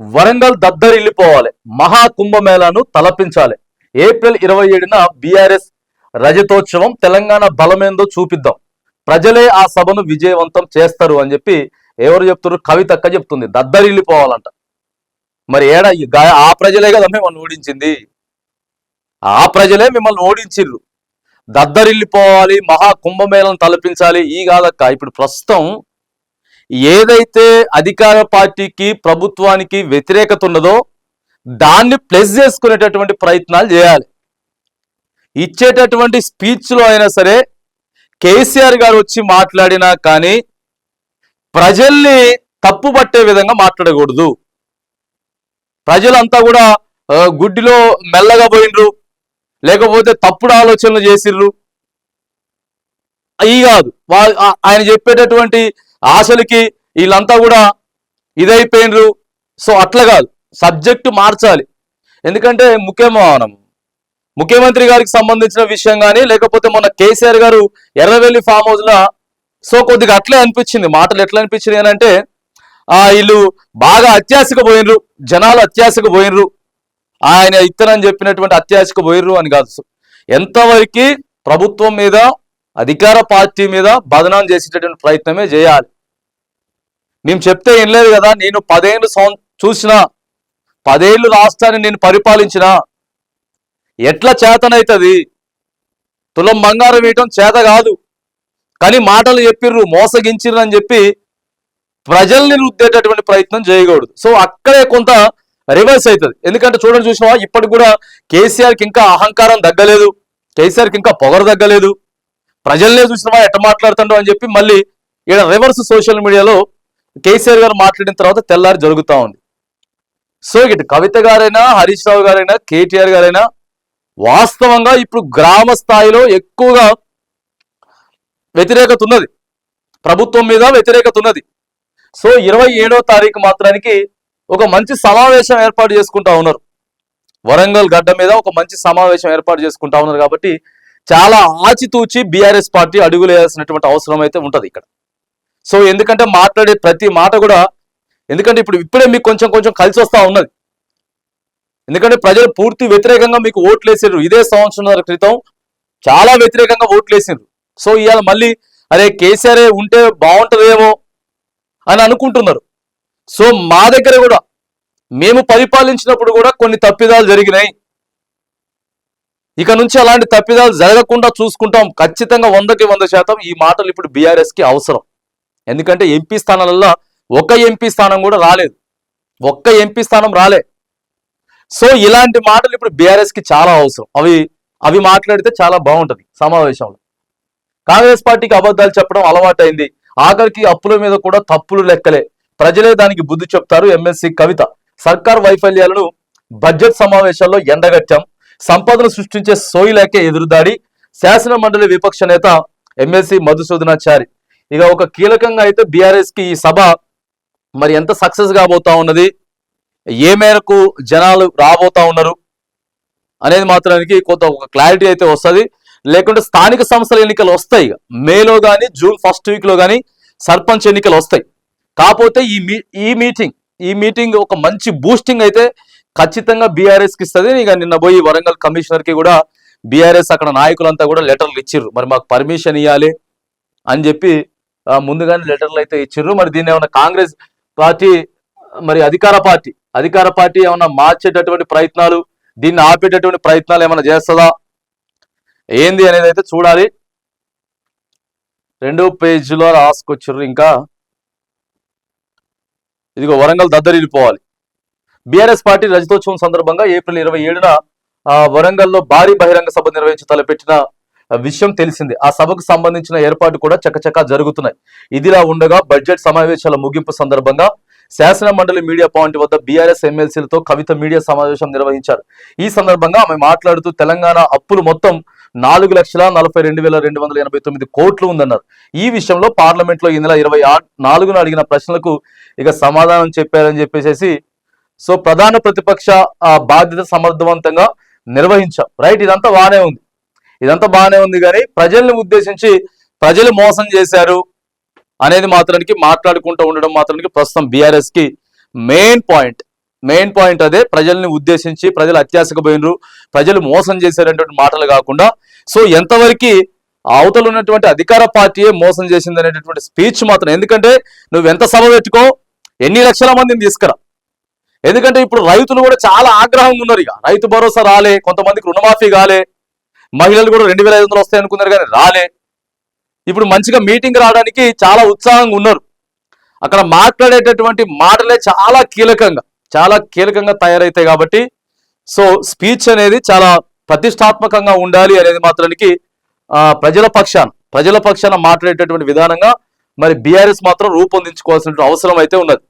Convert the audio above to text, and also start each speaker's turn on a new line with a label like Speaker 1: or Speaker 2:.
Speaker 1: వరంగల్ దద్దరిల్లిపోవాలి మహా కుంభమేళాను తలపించాలి. ఏప్రిల్ ఇరవై ఏడున బీఆర్ఎస్ రజతోత్సవం తెలంగాణ బలమేందో చూపిద్దాం. ప్రజలే ఆ సభను విజయవంతం చేస్తారు అని చెప్పి ఎవరు చెప్తున్నారు కవితక్క చెప్తుంది. దద్దరిల్లిపోవాలంట మరి ఏడా ఈ ఆ ప్రజలే కదా మిమ్మల్ని ఓడించింది. ఆ ప్రజలే మిమ్మల్ని ఓడించిర్రు. దద్దరిల్లిపోవాలి మహా కుంభమేళం తలపించాలి. ఈ కాదక్క ఇప్పుడు ప్రస్తుతం ఏదైతే అధికార పార్టీకి ప్రభుత్వానికి వ్యతిరేకత ఉన్నదో దాన్ని ప్లస్ చేసుకునేటటువంటి ప్రయత్నాలు చేయాలి. ఇచ్చేటటువంటి స్పీచ్లో అయినా సరే కేసీఆర్ గారు వచ్చి మాట్లాడినా కానీ ప్రజల్ని తప్పుపట్టే విధంగా మాట్లాడకూడదు. ప్రజలంతా కూడా గుడ్డిలో మెల్లగా పోయినరు లేకపోతే తప్పుడు ఆలోచనలు చేసిర్రు. అవి కాదు. ఆయన చెప్పేటటువంటి ఆశలకి వీళ్ళంతా కూడా ఇదైపోయినరు. సో అట్లా కాదు సబ్జెక్టు మార్చాలి. ఎందుకంటే ముఖ్యమానం ముఖ్యమంత్రి గారికి సంబంధించిన విషయం కానీ లేకపోతే మొన్న కేసీఆర్ గారు ఎర్రవెల్లి ఫామ్ హౌస్లో సో కొద్దిగా అట్లే అనిపించింది. మాటలు ఎట్లా అనిపించింది అని అంటే వీళ్ళు బాగా అత్యాశకు పోయినరు జనాలు అత్యాశకు పోయినరు. ఆయన ఇత్తనని చెప్పినటువంటి అత్యాశకు పోయినరు అని కాదు. ఎంతవరకు ప్రభుత్వం మీద అధికార పార్టీ మీద బదనాం చేసేటటువంటి ప్రయత్నమే చేయాలి. నేను చెప్తే ఏం లేదు కదా నేను పదేళ్ళు సం చూసిన పదేళ్ళు రాష్ట్రాన్ని నేను పరిపాలించిన ఎట్లా చేతనైతుంది? తులం బంగారం వేయటం చేత కాదు. కానీ మాటలు చెప్పిర్రు మోసగించిర్రు అని చెప్పి ప్రజల్ని రుద్దేటటువంటి ప్రయత్నం చేయకూడదు. సో అక్కడే కొంత రివర్స్ అవుతుంది ఎందుకంటే చూడండి చూసినా ఇప్పటికి కూడా కేసీఆర్కి ఇంకా అహంకారం తగ్గలేదు. కేసీఆర్కి ఇంకా పొగరు తగ్గలేదు. ప్రజల్నే చూసినవా ఎట్ట మాట్లాడుతుండో అని చెప్పి మళ్ళీ ఇక్కడ రివర్స్ సోషల్ మీడియాలో కేసీఆర్ గారు మాట్లాడిన తర్వాత తెల్లారి జరుగుతూ ఉంది. సో ఇటు కవిత గారైనా హరీష్ రావు గారైనా కేటీఆర్ గారైనా వాస్తవంగా ఇప్పుడు గ్రామ స్థాయిలో ఎక్కువగా వ్యతిరేకత ఉన్నది. ప్రభుత్వం మీద వ్యతిరేకత ఉన్నది. సో ఇరవై ఏడో తారీఖు మాత్రానికి ఒక మంచి సమావేశం ఏర్పాటు చేసుకుంటా ఉన్నారు. వరంగల్ గడ్డ మీద ఒక మంచి సమావేశం ఏర్పాటు చేసుకుంటా ఉన్నారు కాబట్టి చాలా ఆచితూచి బీఆర్ఎస్ పార్టీ అడుగులేయాల్సినటువంటి అవసరం అయితే ఉంటుంది ఇక్కడ. సో ఎందుకంటే మాట్లాడే ప్రతి మాట కూడా ఎందుకంటే ఇప్పుడు ఇప్పుడే మీకు కొంచెం కొంచెం కలిసి వస్తూ ఉన్నది. ఎందుకంటే ప్రజలు పూర్తి వ్యతిరేకంగా మీకు ఓట్లు వేసారు ఇదే సంవత్సరం క్రితం చాలా వ్యతిరేకంగా ఓట్లు వేసారు సో ఇవాళ మళ్ళీ అరే కేసీఆర్ ఉంటే బాగుంటుందేమో అని అనుకుంటున్నారు. సో మా దగ్గర కూడా మేము పరిపాలించినప్పుడు కూడా కొన్ని తప్పిదాలు జరిగినాయి. ఇక నుంచి అలాంటి తప్పిదాలు జరగకుండా చూసుకుంటాం. ఖచ్చితంగా వందకి వంద శాతం ఈ మాటలు ఇప్పుడు బీఆర్ఎస్కి అవసరం. ఎందుకంటే ఎంపీ స్థానాలలో ఒక ఎంపీ స్థానం కూడా రాలేదు. ఒక్క ఎంపీ స్థానం రాలే. సో ఇలాంటి మాటలు ఇప్పుడు బీఆర్ఎస్కి చాలా అవసరం. అవి అవి మాట్లాడితే చాలా బాగుంటది సమావేశంలో. కాంగ్రెస్ పార్టీకి అబద్ధాలు చెప్పడం అలవాటైంది. ఆఖరికి అప్పుల మీద కూడా తప్పులు లెక్కలే. ప్రజలే దానికి బుద్ధి చెప్తారు ఎమ్మెల్సీ కవిత. సర్కార్ వైఫల్యాలను బడ్జెట్ సమావేశాల్లో ఎండగట్టాం. సంపదను సృష్టించే సోయిలేకే ఎదురుదాడి. శాసన మండలి విపక్ష నేత ఎమ్మెల్సీ మధుసూదనాచారి. ఇక ఒక కీలకంగా అయితే బీఆర్ఎస్కి ఈ సభ మరి ఎంత సక్సెస్ కాబోతా ఉన్నది? ఏ మేరకు జనాలు రాబోతా ఉన్నారు? అనేది మాత్రానికి కొంత ఒక క్లారిటీ అయితే వస్తుంది. లేకుంటే స్థానిక సంస్థల ఎన్నికలు వస్తాయి మేలో కానీ జూన్ ఫస్ట్ వీక్లో కానీ సర్పంచ్ ఎన్నికలు వస్తాయి. కాకపోతే ఈ మీ ఈ మీటింగ్ ఈ మీటింగ్ ఒక మంచి బూస్టింగ్ అయితే ఖచ్చితంగా బీఆర్ఎస్కి ఇస్తుంది. ఇక నిన్న పోయి వరంగల్ కమిషనర్కి కూడా బీఆర్ఎస్ అక్కడ నాయకులంతా కూడా లెటర్లు ఇచ్చిర్రు. మరి మాకు పర్మిషన్ ఇవ్వాలి అని చెప్పి ముందుగానే లెటర్లు అయితే ఇచ్చారు మరి దీన్ని ఏమైనా కాంగ్రెస్ పార్టీ మరి అధికార పార్టీ అధికార పార్టీ ఏమైనా మార్చేటటువంటి ప్రయత్నాలు దీన్ని ఆపేటటువంటి ప్రయత్నాలు ఏమైనా చేస్తుందా? ఏంది అనేది అయితే చూడాలి. రెండో పేజీలో రాసుకొచ్చారు ఇంకా. ఇదిగో వరంగల్ దద్దరిల్లిపోవాలి. బీఆర్ఎస్ పార్టీ రజతోత్సవం సందర్భంగా ఏప్రిల్ ఇరవై ఏడున వరంగల్లో భారీ బహిరంగ సభ నిర్వహించి తలపెట్టిన విషయం తెలిసింది. ఆ సభకు సంబంధించిన ఏర్పాటు కూడా చకచకా జరుగుతున్నాయి. ఇదిలా ఉండగా బడ్జెట్ సమావేశాల ముగింపు సందర్భంగా శాసన మండలి మీడియా పాయింట్ వద్ద బీఆర్ఎస్ ఎమ్మెల్సీలతో కవిత మీడియా సమావేశం నిర్వహించారు. ఈ సందర్భంగా ఆమె మాట్లాడుతూ తెలంగాణ అప్పులు మొత్తం నాలుగు లక్షల నలభై రెండు వేల రెండు వందల ఎనభై తొమ్మిది కోట్లు ఉందన్నారు. ఈ విషయంలో పార్లమెంట్లో ఈ నెల ఇరవై నాలుగున అడిగిన ప్రశ్నలకు ఇక సమాధానం చెప్పారని చెప్పేసి సో ప్రధాన ప్రతిపక్ష ఆ బాధ్యత సమర్థవంతంగా నిర్వహించాం. రైట్? ఇదంతా బాగానే ఉంది. ఇదంతా బాగానే ఉంది కానీ ప్రజల్ని ఉద్దేశించి ప్రజలు మోసం చేశారు అనేది మాత్రానికి మాట్లాడుకుంటూ ఉండడం మాత్రానికి ప్రస్తుతం బీఆర్ఎస్కి మెయిన్ పాయింట్. మెయిన్ పాయింట్ అదే ప్రజల్ని ఉద్దేశించి ప్రజలు అత్యాశకు పోయినరు ప్రజలు మోసం చేశారనేటువంటి మాటలు కాకుండా సో ఎంతవరకు అవతల ఉన్నటువంటి అధికార పార్టీయే మోసం చేసింది అనేటటువంటి స్పీచ్ మాత్రం ఎందుకంటే నువ్వు ఎంత సభ పెట్టుకో ఎన్ని లక్షల మందిని తీసుకురా. ఎందుకంటే ఇప్పుడు రైతులు కూడా చాలా ఆగ్రహంగా ఉన్నారు ఇక. రైతు భరోసా రాలే కొంతమందికి రుణమాఫీ కాలే మహిళలు కూడా రెండు వేల ఐదు వందలు వస్తాయి అనుకున్నారు కానీ రాలే. ఇప్పుడు మంచిగా మీటింగ్ రావడానికి చాలా ఉత్సాహంగా ఉన్నారు. అక్కడ మాట్లాడేటటువంటి మాటలే చాలా కీలకంగా చాలా కీలకంగా తయారైతాయి కాబట్టి సో స్పీచ్ అనేది చాలా ప్రతిష్టాత్మకంగా ఉండాలి అనేది మాత్రానికి ప్రజల పక్షాన ప్రజల పక్షాన మాట్లాడేటటువంటి విధానంగా మరి బీఆర్ఎస్ మాత్రం రూపొందించుకోవాల్సిన అవసరం అయితే ఉన్నది.